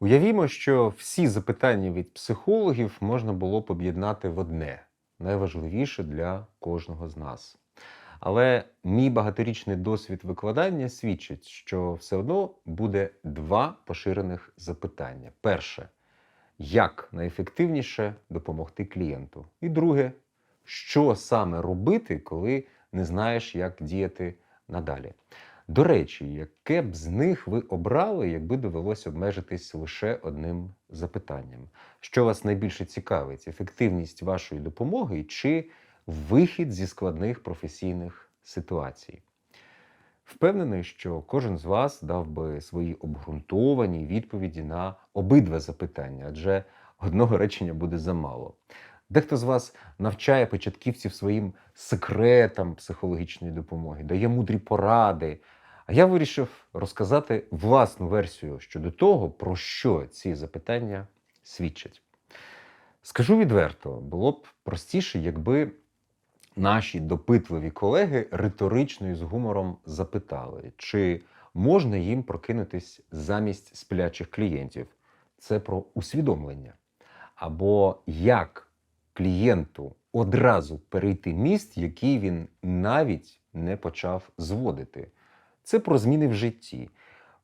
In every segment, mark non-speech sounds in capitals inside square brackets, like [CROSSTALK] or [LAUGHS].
Уявімо, що всі запитання від психологів можна було б об'єднати в одне найважливіше для кожного з нас. Але мій багаторічний досвід викладання свідчить, що все одно буде два поширених запитання: перше, як найефективніше допомогти клієнту? І друге, що саме робити, коли не знаєш, як діяти надалі. До речі, яке б з них ви обрали, якби довелося обмежитись лише одним запитанням? Що вас найбільше цікавить? Ефективність вашої допомоги чи вихід зі складних професійних ситуацій? Впевнений, що кожен з вас дав би свої обґрунтовані відповіді на обидва запитання, адже одного речення буде замало. Дехто з вас навчає початківців своїм секретам психологічної допомоги, дає мудрі поради. А я вирішив розказати власну версію щодо того, про що ці запитання свідчать. Скажу відверто, було б простіше, якби наші допитливі колеги риторично і з гумором запитали, чи можна їм прокинутись замість сплячих клієнтів. Це про усвідомлення. Або як клієнту одразу перейти міст, який він навіть не почав зводити. Це про зміни в житті.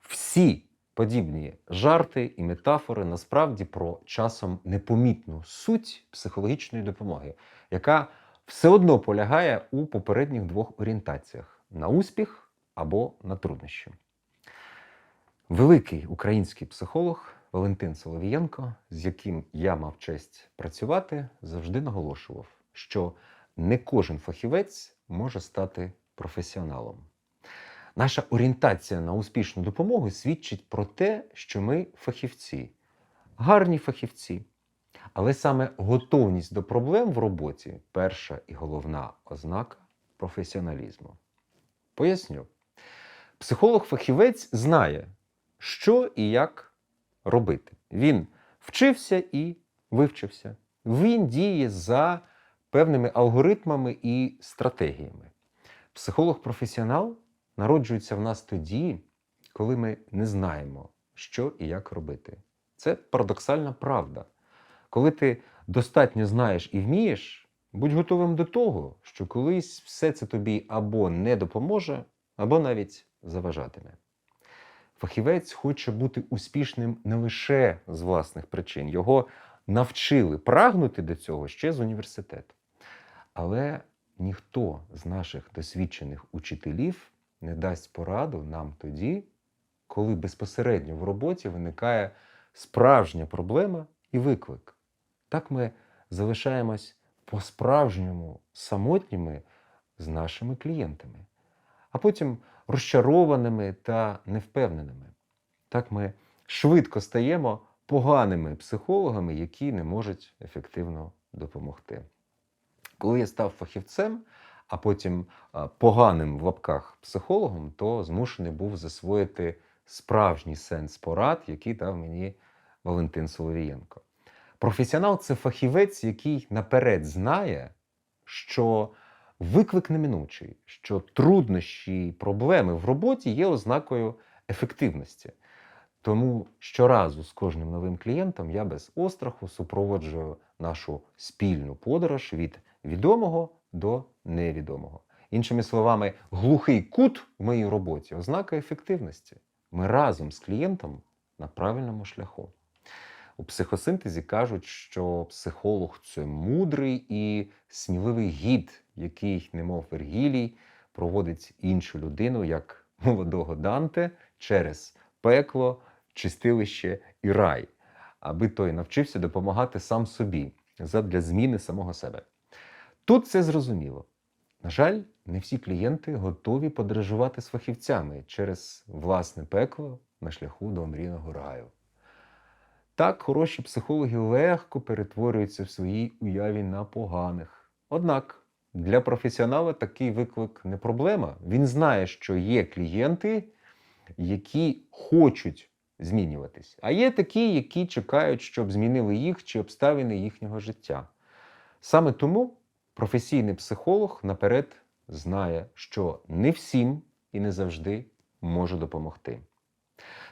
Всі подібні жарти і метафори насправді про часом непомітну суть психологічної допомоги, яка все одно полягає у попередніх двох орієнтаціях: на успіх або на труднощі. Великий український психолог Валентин Соловієнко, з яким я мав честь працювати, завжди наголошував, що не кожен фахівець може стати професіоналом. Наша орієнтація на успішну допомогу свідчить про те, що ми фахівці, гарні фахівці. Але саме готовність до проблем в роботі перша і головна ознака професіоналізму. Поясню, психолог-фахівець знає, що і як робити. Він вчився і вивчився. Він діє за певними алгоритмами і стратегіями. Психолог-професіонал народжується в нас тоді, коли ми не знаємо, що і як робити. Це парадоксальна правда. Коли ти достатньо знаєш і вмієш, будь готовим до того, що колись все це тобі або не допоможе, або навіть заважатиме. Фахівець хоче бути успішним не лише з власних причин, його навчили прагнути до цього ще з університету. Але ніхто з наших досвідчених учителів не дасть пораду нам тоді, коли безпосередньо в роботі виникає справжня проблема і виклик. Так ми залишаємось по-справжньому самотніми з нашими клієнтами, а потім розчарованими та невпевненими. Так ми швидко стаємо поганими психологами, які не можуть ефективно допомогти. Коли я став фахівцем, а потім поганим в лапках психологом, то змушений був засвоїти справжній сенс порад, який дав мені Валентин Соловієнко. Професіонал це фахівець, який наперед знає, що виклик неминучий, що труднощі і проблеми в роботі є ознакою ефективності. Тому щоразу з кожним новим клієнтом я без остраху супроводжую нашу спільну подорож від відомого до невідомого. Іншими словами, глухий кут в моїй роботі ознака ефективності. Ми разом з клієнтом на правильному шляху. У психосинтезі кажуть, що психолог це мудрий і сміливий гід, який, немов Вергілій, проводить іншу людину як молодого Данте через пекло, чистилище і рай, аби той навчився допомагати сам собі задля зміни самого себе. Тут це зрозуміло. На жаль, не всі клієнти готові подорожувати з фахівцями через власне пекло на шляху до омрійного раю. Так, хороші психологи легко перетворюються в своїй уяві на поганих. Однак для професіонала такий виклик не проблема. Він знає, що є клієнти, які хочуть змінюватись, а є такі, які чекають, щоб змінили їх чи обставини їхнього життя. Саме тому професійний психолог наперед знає, що не всім і не завжди може допомогти.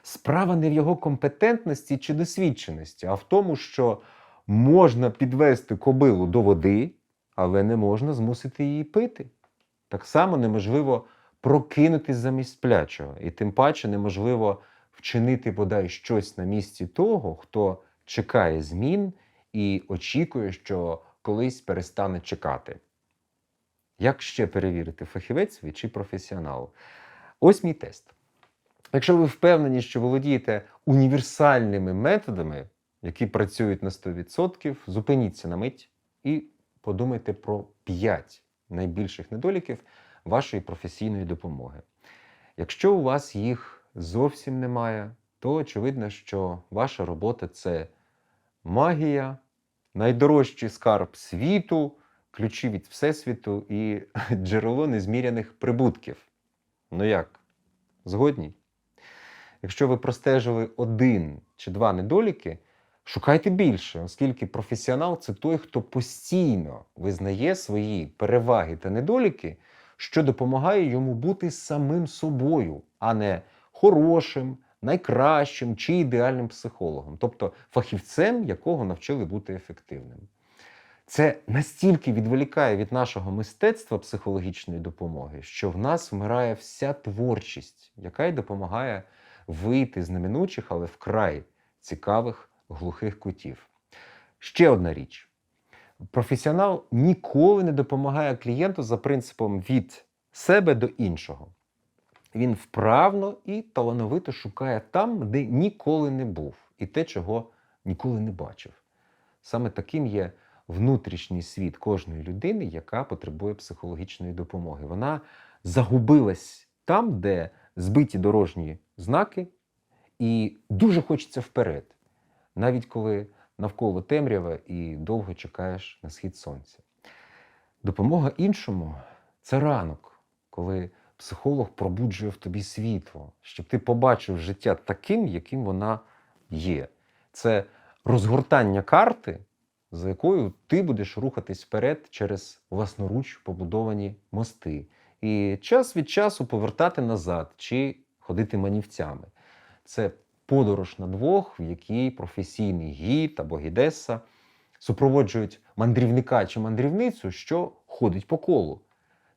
справа не в його компетентності чи досвідченості, а в тому, що можна підвести кобилу до води, але не можна змусити її пити. Так само неможливо прокинутись замість сплячого, і тим паче неможливо вчинити бодай щось на місці того, хто чекає змін і очікує, що колись перестане чекати. Як ще перевірити, фахівець ви чи професіонал? Ось мій тест. Якщо ви впевнені, що володієте універсальними методами, які працюють на 100%, зупиніться на мить і подумайте про 5 найбільших недоліків вашої професійної допомоги. Якщо у вас їх зовсім немає, то очевидно, що ваша робота це магія, найдорожчий скарб світу, ключі від Всесвіту і [LAUGHS] джерело незміряних прибутків. Ну як? Згодні? Якщо ви простежили один чи два недоліки, шукайте більше, оскільки професіонал це той, хто постійно визнає свої переваги та недоліки, що допомагає йому бути самим собою, а не хорошим, найкращим чи ідеальним психологом, тобто фахівцем, якого навчили бути ефективним. Це настільки відволікає від нашого мистецтва психологічної допомоги, що в нас вмирає вся творчість, яка й допомагає вийти з неминучих, але вкрай цікавих глухих кутів. Ще одна річ: професіонал ніколи не допомагає клієнту за принципом від себе до іншого. Він вправно і талановито шукає там, де ніколи не був, і те, чого ніколи не бачив. Саме таким є внутрішній світ кожної людини, яка потребує психологічної допомоги. Вона загубилась там, де збиті дорожні знаки, і дуже хочеться вперед, навіть коли навколо темрява і довго чекаєш на схід сонця. Допомога іншому це ранок, коли психолог пробуджує в тобі світло, щоб ти побачив життя таким, яким вона є. Це розгортання карти, за якою ти будеш рухатись вперед через власноруч побудовані мости. І час від часу повертати назад чи ходити манівцями. Це подорож на двох, в якій професійний гід або гідеса супроводжують мандрівника чи мандрівницю, що ходить по колу.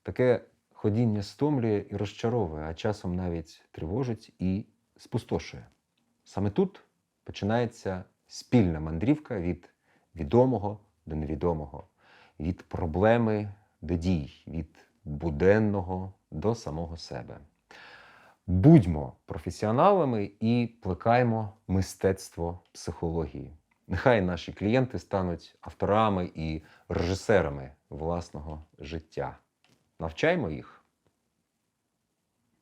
Таке ходіння стомлює і розчаровує, а часом навіть тривожить і спустошує. Саме тут починається спільна мандрівка від відомого до невідомого, від проблеми до дій, від буденного до самого себе. Будьмо професіоналами і плекаймо мистецтво психології. Нехай наші клієнти стануть авторами і режисерами власного життя. Навчаймо їх.